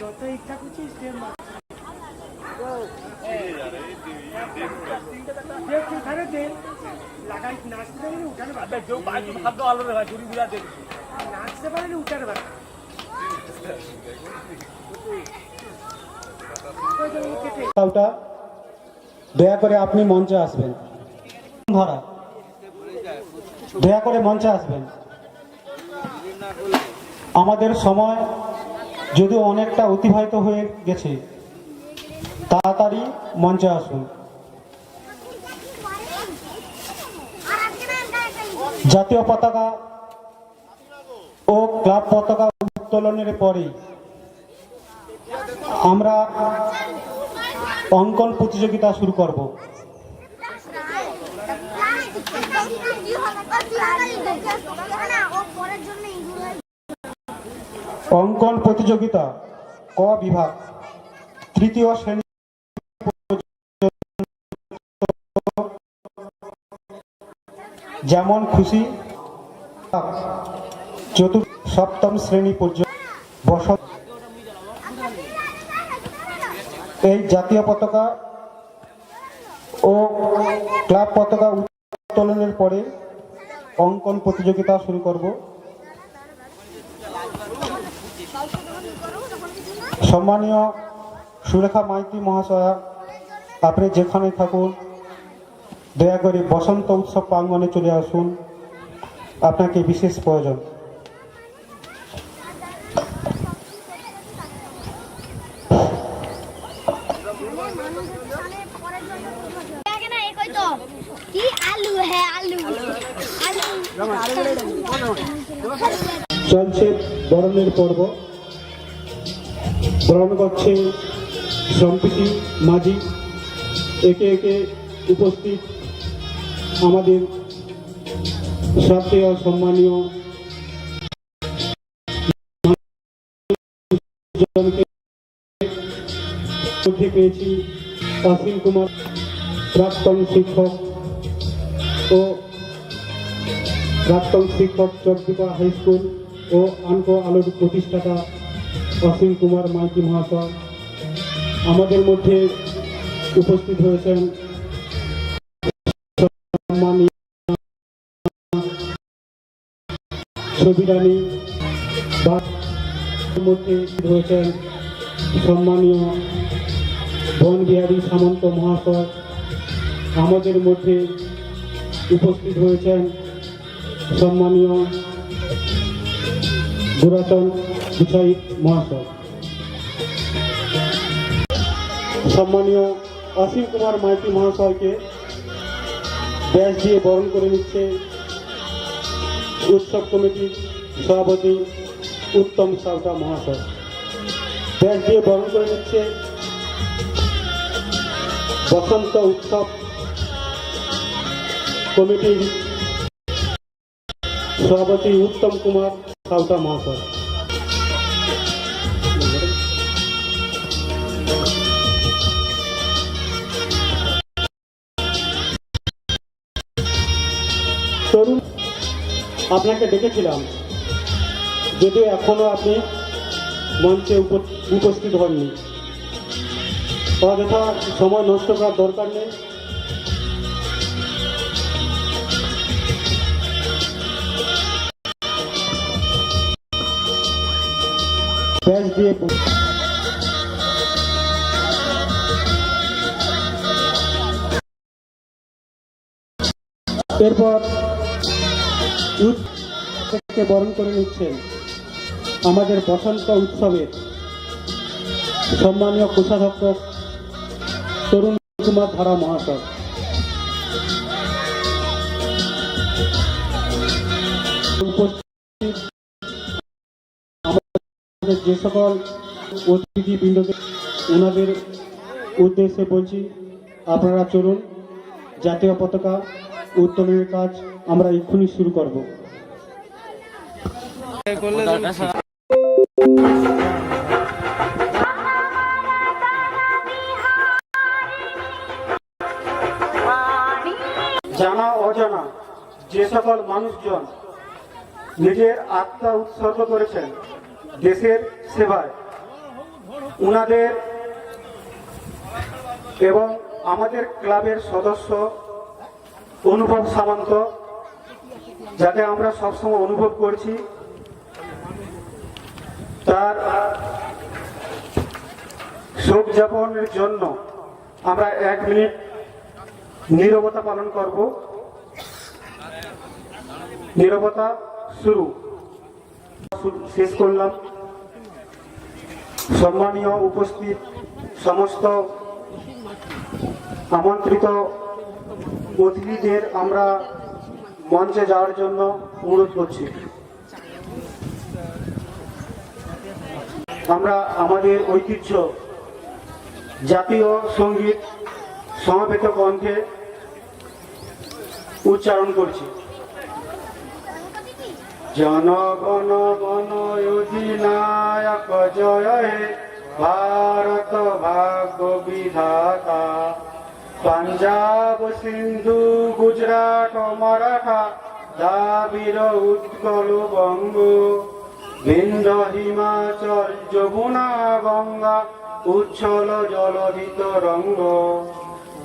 যত ইচ্ছা করছি দে লাগাই নাচতে পারলে উঠানে পারলে উঠানে পারবে দয়া করে আপনি মঞ্চে আসবেন। ধরা। দয়া করে মঞ্চে আসবেন। আমাদের সময় যদিও অনেকটা অতিবাহিত হয়ে গেছে। তাড়াতাড়ি মঞ্চে আসুন। জাতীয় পতাকা ও ক্লাব পতাকা উত্তোলনের পরে আমরা অঙ্কন প্রতিযোগিতা শুরু করব পরের জন্য অঙ্কন প্রতিযোগিতা, ক বিভাগ, তৃতীয় শ্রেণি যেমন খুশি, চতুর্থ, সপ্তম শ্রেণি পর্যন্ত বসত এই জাতীয় পতাকা ও ক্লাব পতাকা উত্তোলনের পরে অঙ্কন প্রতিযোগিতা শুরু করব। সম্মানীয় সুরেখা মাইতি মহাশয়া আপনি যেখানে থাকুন দয়া করে বসন্ত উৎসব প্রাঙ্গনে চলে আসুন। আপনাকে বিশেষ প্রয়োজন। কি আলু হ্যাঁ আলু। চলছে বরণের পর্ব। বরণ করছে সম্প্রীতি মাঝি। একে একে উপস্থিত আমাদের সবচেয়ে সম্মানীয় মধ্যে পেয়েছি অসীম কুমার, প্রাক্তন শিক্ষক ও প্রাক্তন শিক্ষক চকদীপা হাই স্কুল ও আনকো আলোর প্রতিষ্ঠাতা অসীম কুমার মাইতি মহাশয় আমাদের মধ্যে উপস্থিত হয়েছেন। ছবিরানী মধ্যে হয়েছেন। সম্মানীয় বনবিহারী সামন্ত মহাশয় আমাদের মধ্যে উপস্থিত হয়েছেন। সম্মানীয় পুরাতন বিষয় মহাশয়। সম্মানীয় অসীম কুমার মাইতি মহাশয়কে ব্যাস দিয়ে বরণ করে নিচ্ছে উৎসব কমিটির সভাপতি উত্তম সাউটা মহাশয়। ব্যাস দিয়ে বরণ করে নিচ্ছে বসন্ত উৎসব কমিটির সভাপতি উত্তম কুমার সাউতা মহাশয়। আপনাকে ডেকেছিলাম যদিও এখনও আপনি মঞ্চে উপ- উপস্থিত হননি। অযথা সময় নষ্ট করার দরকার নেই। দিয়ে এরপর ইউথ থেকে বরণ করে নিচ্ছেন আমাদের বসন্ত উৎসবের সম্মানীয় কোষাধ্যক্ষ তরুণ কুমার ধারা মহাশয়। উপস্থিত আমাদের যে সকল অতিথি বৃন্দকে ওনাদের উদ্দেশ্যে বলছি, আপনারা চলুন, জাতীয় পতাকা উত্তোলনের কাজ আমরা এক্ষুনি শুরু করব। জানা অজানা যে সকল মানুষজন নিজের আত্মা উৎসর্গ করেছেন দেশের সেবায় উনাদের এবং আমাদের ক্লাবের সদস্য অনুভব সামন্ত যাকে আমরা সবসময় অনুভব করছি। তার শোক যাপনের জন্য আমরা এক মিনিট নীরবতা পালন করব। নীরবতা শুরু। শেষ করলাম। সম্মানীয় উপস্থিত সমস্ত আমন্ত্রিত অতিথিদের আমরা মঞ্চে যাওয়ার জন্য অনুরোধ করছি। আমরা আমাদের ঐতিহ্য, জাতীয় সংগীত সমাবেত কণ্ঠে উচ্চারণ করছি। জনগণ অধিনায়ক জয়, ভারত ভাগ্য বিধাতা। পাঞ্জাব, সিন্ধু, গুজরাট, মারাঠা, দাবির উৎকল বঙ্গ। বিন্দ হিমাচল যমুনা গঙ্গা উচ্ছল জলধিত রঙ্গ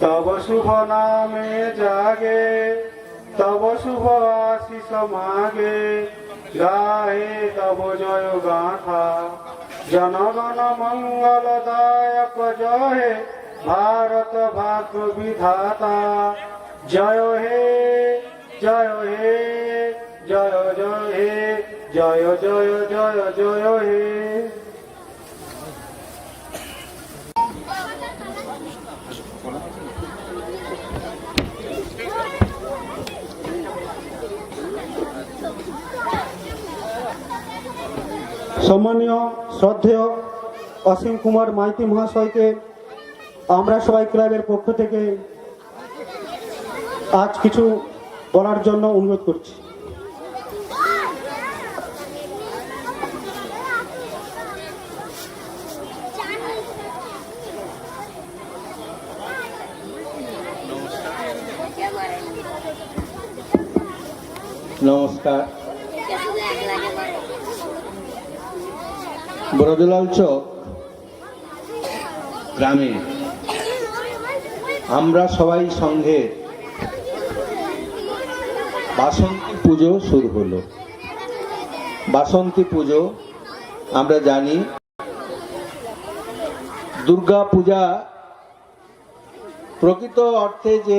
তব শুভ নামে জাগে, তব শুভ আশিস মাগে। গাহে তব জয় গাথা। জনগণ মঙ্গলদায়ক জয় ভারত ভাগ্য বিধাতা। জয় হে জয় হে, জয় জয় হে জয় জয় জয় জয়, হে। সম্মানীয়, শ্রদ্ধেয় অসীম কুমার মাইতি মহাশয়কে আমরা সবাই ক্লাবের পক্ষ থেকে আজ কিছু বলার জন্য অনুরোধ করছি। নমস্কার। বরদলাল চক গ্রামে। আমরা সবাই সঙ্গে বাসন্তী পুজো শুরু হলো। বাসন্তী পুজো, আমরা জানি। দুর্গা পূজা প্রকৃত অর্থে যে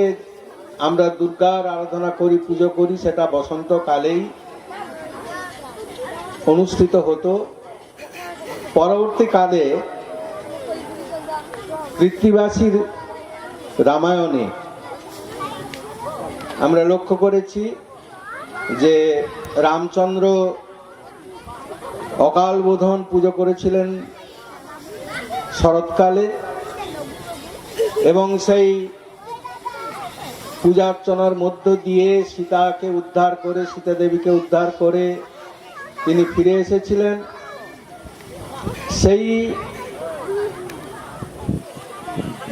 আমরা দুর্গার আরাধনা করি, পুজো করি, সেটা বসন্তকালেই অনুষ্ঠিত হতো। পরবর্তীকালে কৃত্তিবাসীর রামায়ণে আমরা লক্ষ্য করেছি যে রামচন্দ্র অকাল বোধন পুজো করেছিলেন শরৎকালে এবং সেই পূজার্চনার মধ্য দিয়ে সীতাকে উদ্ধার করে সীতা দেবীকে উদ্ধার করে তিনি ফিরে এসেছিলেন। সেই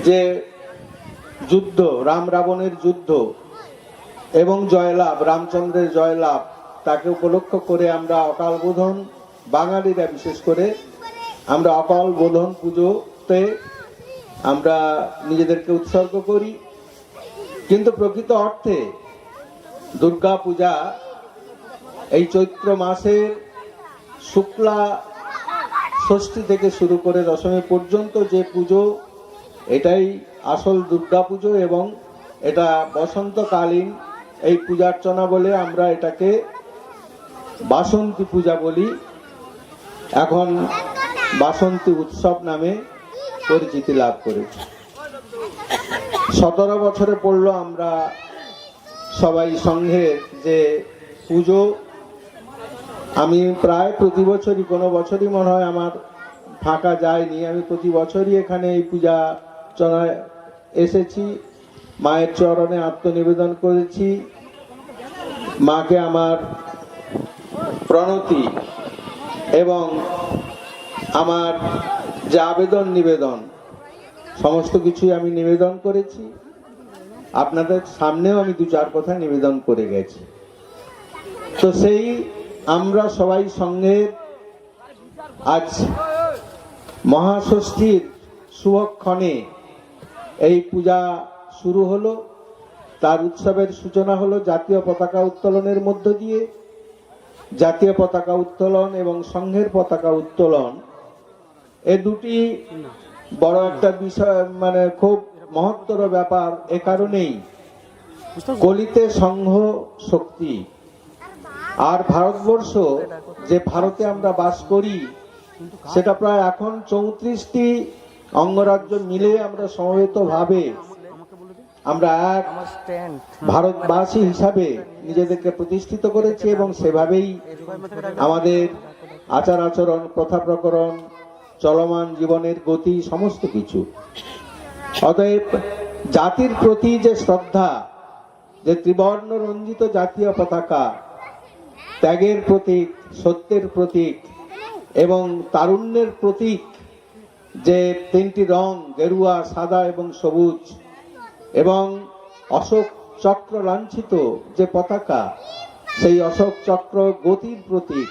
যে যুদ্ধ, রাম রাবণের যুদ্ধ এবং জয়লাভ, রামচন্দ্রের জয়লাভ, তাকে উপলক্ষ করে আমরা অকাল বোধন বাঙালিরা, বিশেষ করে আমরা অকাল বোধন পুজোতে আমরা নিজেদেরকে উৎসর্গ করি। কিন্তু প্রকৃত অর্থে দুর্গা পূজা এই চৈত্র মাসের শুক্লা ষষ্ঠী থেকে শুরু করে দশমী পর্যন্ত যে পুজো, এটাই আসল দুর্গা পুজো এবং এটা বসন্তকালীন এই পূজার্চনা বলে আমরা এটাকে বাসন্তী পূজা বলি। এখন বাসন্তী উৎসব নামে পরিচিতি লাভ করেছে। সতেরো বছরে পড়ল আমরা সবাই সংঘের যে পুজো। আমি প্রায় প্রতি বছরই, কোনো বছরই মনে হয় আমার ফাঁকা যায়নি। আমি প্রতি বছরই এখানে এই পূজা চনায় এসেছি। মায়ের চরণে আত্মনিবেদন করেছি। মাকে আমার প্রণতি এবং আমার যে আবেদন নিবেদন সমস্ত কিছুই আমি নিবেদন করেছি। আপনাদের সামনেও আমি দু চার কথা নিবেদন করে গেছি। তো সেই আমরা সবাই সঙ্গে আজ মহাষষ্ঠীর শুভক্ষণে এই পূজা শুরু হলো। তার উৎসবের সূচনা হলো জাতীয় পতাকা উত্তোলনের মধ্য দিয়ে। জাতীয় পতাকা উত্তোলন এবং সংঘের পতাকা উত্তোলন। এ দুটি বড় একটা বিষয় মানে খুব মহত্তর ব্যাপার, এ কারণেই কলিতে সংঘ শক্তি। আর ভারতবর্ষ যে ভারতে আমরা বাস করি, সেটা প্রায় এখন চৌত্রিশটি অঙ্গরাজ্য মিলে আমরা সমবেত ভাবে আমরা এক ভারতবাসী হিসাবে নিজেদেরকে প্রতিষ্ঠিত করেছি এবং সেভাবেই আমাদের আচার আচরণ, প্রথা প্রকরণ চলমান জীবনের গতি সমস্ত কিছু। অতএব জাতির প্রতি যে শ্রদ্ধা, যে ত্রিবর্ণ রঞ্জিত জাতীয় পতাকা, ত্যাগের প্রতীক, সত্যের প্রতীক এবং তারুণ্যের প্রতীক যে তিনটি রং, গেরুয়া, সাদা এবং সবুজ এবং অশোক চক্র লাঞ্ছিত যে পতাকা, সেই অশোক চক্র গতির প্রতীক।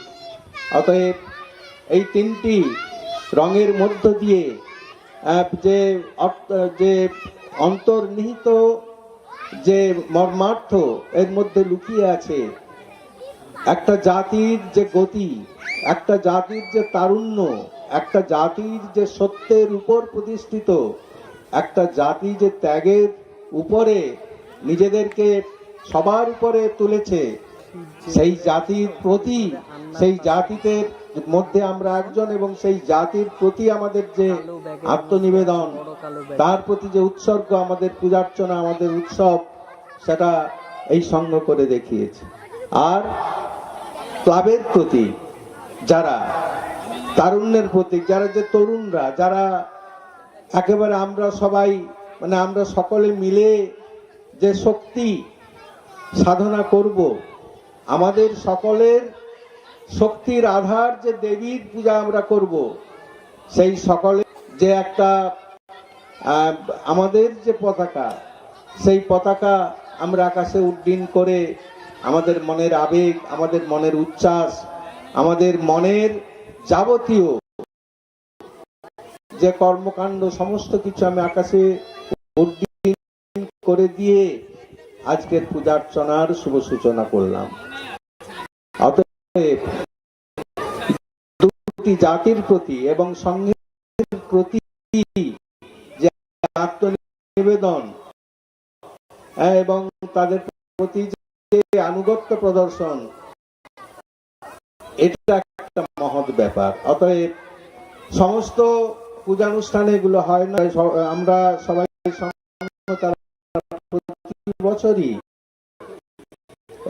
অতএব এই তিনটি রঙের মধ্য দিয়ে যে যে অন্তর্নিহিত যে মর্মার্থ এর মধ্যে লুকিয়ে আছে, একটা জাতির যে গতি, একটা জাতির যে তারুণ্য, একটা জাতির যে সত্যের উপর প্রতিষ্ঠিত, একটা জাতি যে ত্যাগের উপরে নিজেদেরকে সবার উপরে তুলেছে, সেই জাতির প্রতি, সেই জাতিতে মধ্যে আমরা একজন এবং সেই জাতির প্রতি আমাদের যে আত্মনিবেদন তার প্রতি যে উৎসর্গ আমাদের পূজার্চনা আমাদের উৎসব সেটা এই সঙ্গ করে দেখিয়েছে। আর ক্লাবের প্রতি যারা তারুণ্যের প্রতীক যারা যে তরুণরা যারা একেবারে আমরা সবাই মানে আমরা সকলে মিলে যে শক্তি সাধনা করব আমাদের সকলের শক্তির আধার যে দেবীর পূজা আমরা করব, সেই সকলে যে একটা আমাদের যে পতাকা, সেই পতাকা আমরা আকাশে উড্ডীন করে আমাদের মনের আবেগ, আমাদের মনের উচ্ছ্বাস, আমাদের মনের যাবতীয় যে কর্মকাণ্ড, সমস্ত কিছু আমি আকাশে উড্ডীন করে দিয়ে আজকের পূজার্চনার শুভ সূচনা করলাম। দুটি জাতির প্রতি এবং প্রতি যে আত্মনিবেদন এবং তাদের প্রতি যে আনুগত্য প্রদর্শন, এটা একটা মহৎ ব্যাপার। অতএব সমস্ত পূজানুষ্ঠানে এগুলো হয় না। আমরা সবাই বছরই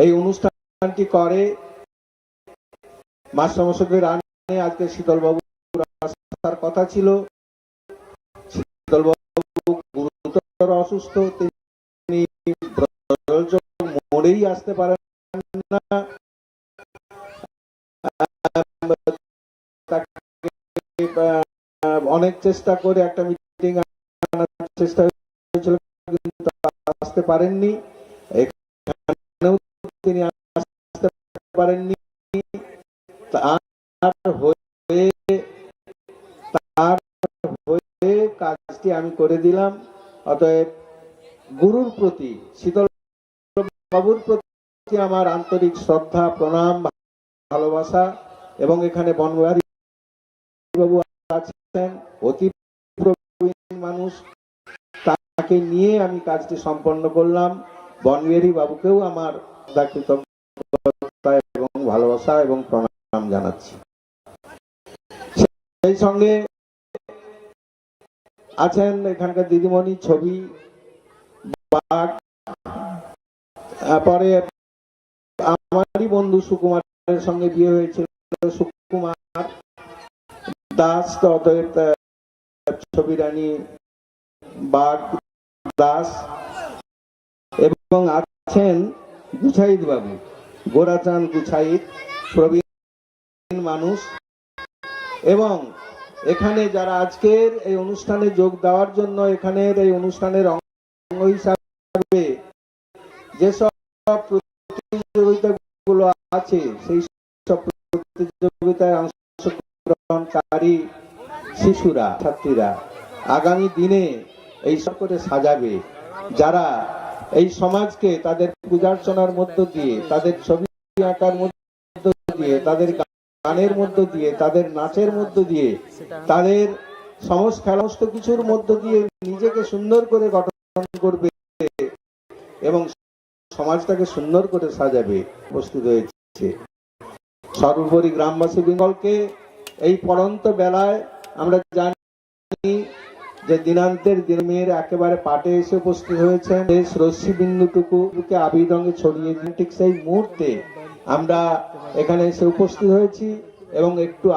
এই অনুষ্ঠানটি করে। মাস্টারমশাইদের আনে আজকে শীতলবাবু আসার কথা ছিল। শীতলবাবু গুরুতর অসুস্থ, তিনি মোড়েই আসতে পারেন না। অনেক চেষ্টা করে একটা মিটিং চেষ্টা হয়েছিল, কিন্তু আসতে পারেননি। তিনি আসতে পারেননি। তার হয়ে তার হয়ে কাজটি আমি করে দিলাম। অতএব গুরুর প্রতি শীতল বাবুর প্রতি আমার আন্তরিক শ্রদ্ধা, প্রণাম, ভালোবাসা এবং এখানে বনবিহারী বাবু আছেন, অতি প্রবীণ মানুষ। তাকে নিয়ে আমি কাজটি সম্পন্ন করলাম। বনবিহারী বাবুকেও আমার কৃতজ্ঞতা এবং ভালোবাসা এবং প্রণাম। জানাচ্ছি। সেই সঙ্গে আছেন এখানকার দিদিমণি, ছবি পরে আমারই বন্ধু সুকুমারের সঙ্গে বিয়ে হয়েছিল, সুকুমার দাস অতএব ছবি রানী, বাঘ দাস এবং আছেন গুছাইদ বাবু গোরাচাঁদ গুছাইদ প্রবীণ মানুষ। এবং এখানে যারা আজকের এই অনুষ্ঠানে যোগ দেওয়ার জন্য এখানের এই অনুষ্ঠানের অঙ্গ হিসাবে যেসব প্রতিযোগিতাগুলো আছে, সেই সব প্রতিযোগিতায় অংশগ্রহণকারী শিশুরা, ছাত্রীরা আগামী দিনে এই সব করে সাজাবে। যারা এই সমাজকে তাদের পূজার্চনার মধ্য দিয়ে, তাদের ছবি আঁকার মধ্য দিয়ে, তাদের গানের মধ্য দিয়ে তাদের নাচের মধ্য দিয়ে তাদের সমস্ত কিছুর মধ্য দিয়ে নিজেকে সুন্দর করে গঠন করবে এবং সমাজটাকে সুন্দর করে সাজাবে প্রস্তুত হয়েছে। সর্বোপরি গ্রামবাসী বেঙ্গলকে এই পড়ন্ত বেলায় আমরা জানি যে দিনান্তের দিন মেয়ের একেবারে পাটে এসে উপস্থিত হয়েছেন। শেষ রশ্মি বিন্দুটুকুকে আবির রঙে ছড়িয়ে দিন ঠিক সেই মুহূর্তে আমরা এখানে এসে উপস্থিত হয়েছি এবং একটু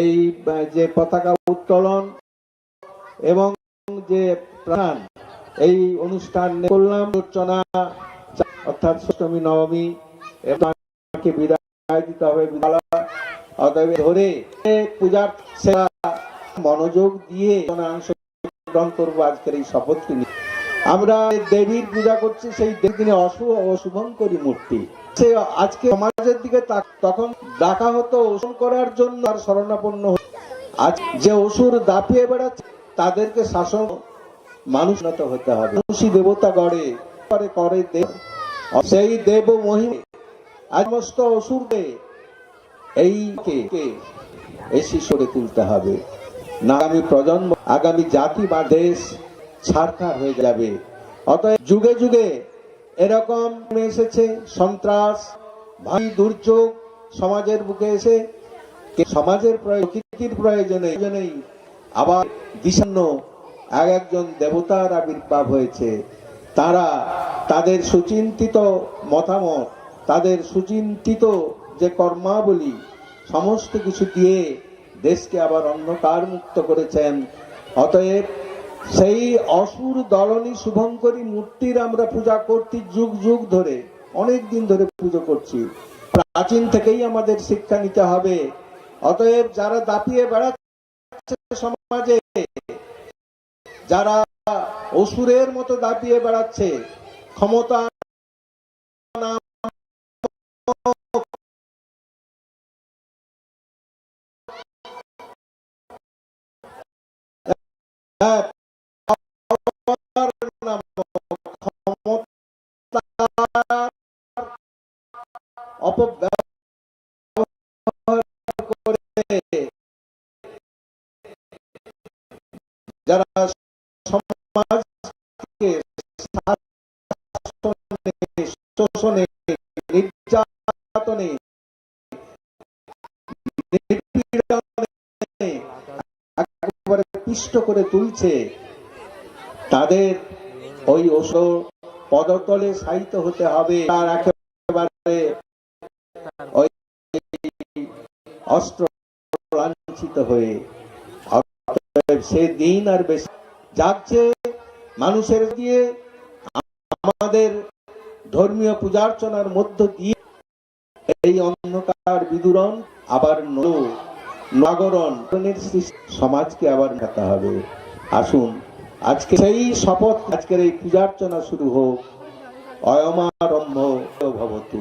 এই যে পতাকা উত্তোলন এবং যে প্রাণ, এই অনুষ্ঠান করলাম। আলোচনা অর্থাৎ অষ্টমী নবমী আমাকে বিদায় দিতে হবে অতএব ধরে পূজার সেবা, মনোযোগ দিয়ে অংশগ্রহণ করব আজকের এই শপথকে নিয়ে। আমরা দেবীর পূজা করছি, সেই তিনি অশুভ অশুভঙ্করী মূর্তি। সে আজকে সমাজের দিকে তখন ডাকা হতো ওষুধ করার জন্য আর শরণাপন্ন আজ যে অসুর দাপিয়ে বেড়াচ্ছে, তাদেরকে শাসন মানুষ হতে হবে। মানুষই দেবতা গড়ে করে করে দেব। সেই দেব মহিমে আজ সমস্ত কে কে, এই শিশুরে তুলতে হবে। না আগামী প্রজন্ম, আগামী জাতি বা দেশ ছাড়খাড় হয়ে যাবে। অতএব যুগে যুগে এরকম এসেছে, সন্ত্রাস ভাই দুর্যোগ সমাজের বুকে এসে সমাজের প্রকৃতির প্রয়োজনে আবার বিষণ্ণ এক একজন দেবতার আবির্ভাব হয়েছে। তারা তাদের সুচিন্তিত মতামত, তাদের সুচিন্তিত যে কর্মাবলী, সমস্ত কিছু দিয়ে দেশকে আবার অন্ধকার মুক্ত করেছেন। অতএব সেই অসুর দলনী শুভঙ্করী মূর্তির আমরা পূজা করছি যুগ যুগ ধরে, অনেক দিন ধরে পুজো করছি। প্রাচীন থেকেই আমাদের শিক্ষা নিতে হবে। অতএব যারা দাপিয়ে বেড়াচ্ছে সমাজে, যারা অসুরের মতো দাপিয়ে বেড়াচ্ছে, ক্ষমতা শোষণে, নির্যাতনে পিষ্ট করে তুলছে। তাদের ওই ওষুধ পদতলে সাহিত্য হতে হবে। তার একেবারে অস্ত্র লাঞ্ছিত হয়ে সে দিন আর বেশি যাচ্ছে। মানুষের দিয়ে আমাদের ধর্মীয় পূজার্চনার মধ্য দিয়ে এই অন্ধকার বিদুরণ আবার নগরণের সমাজকে আবার নেতা হবে। আসুন, আজকে সেই শপথ, আজকের এই পূজার্চনা শুরু হোক। অয়মারম্ভ ভবতু।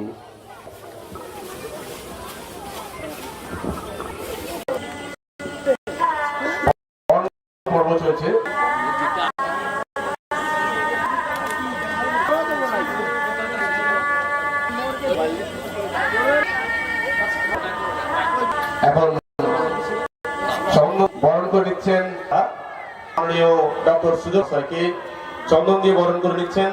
চন্দন দিয়ে বরণ করে নিচ্ছেন।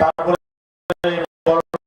তারপরে বরণ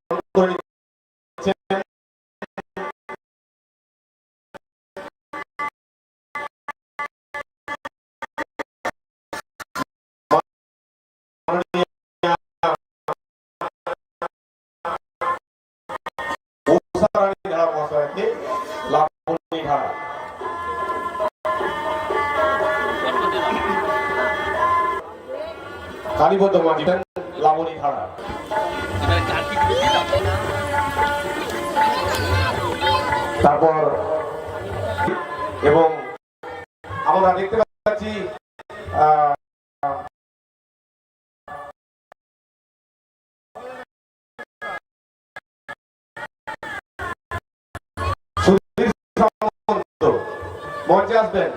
মঞ্চে আসবেন।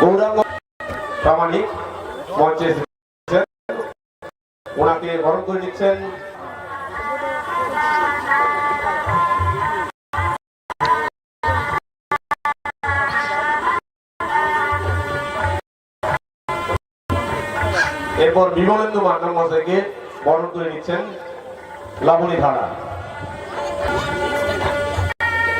গৌরাঙ্গ প্রামাণিক মঞ্চে ওনাকে বরণ করে নিচ্ছেন। এরপর বিমলেন্দু মান্না মহাশয়কে বরণ করে নিচ্ছেন লাবণী ধারা।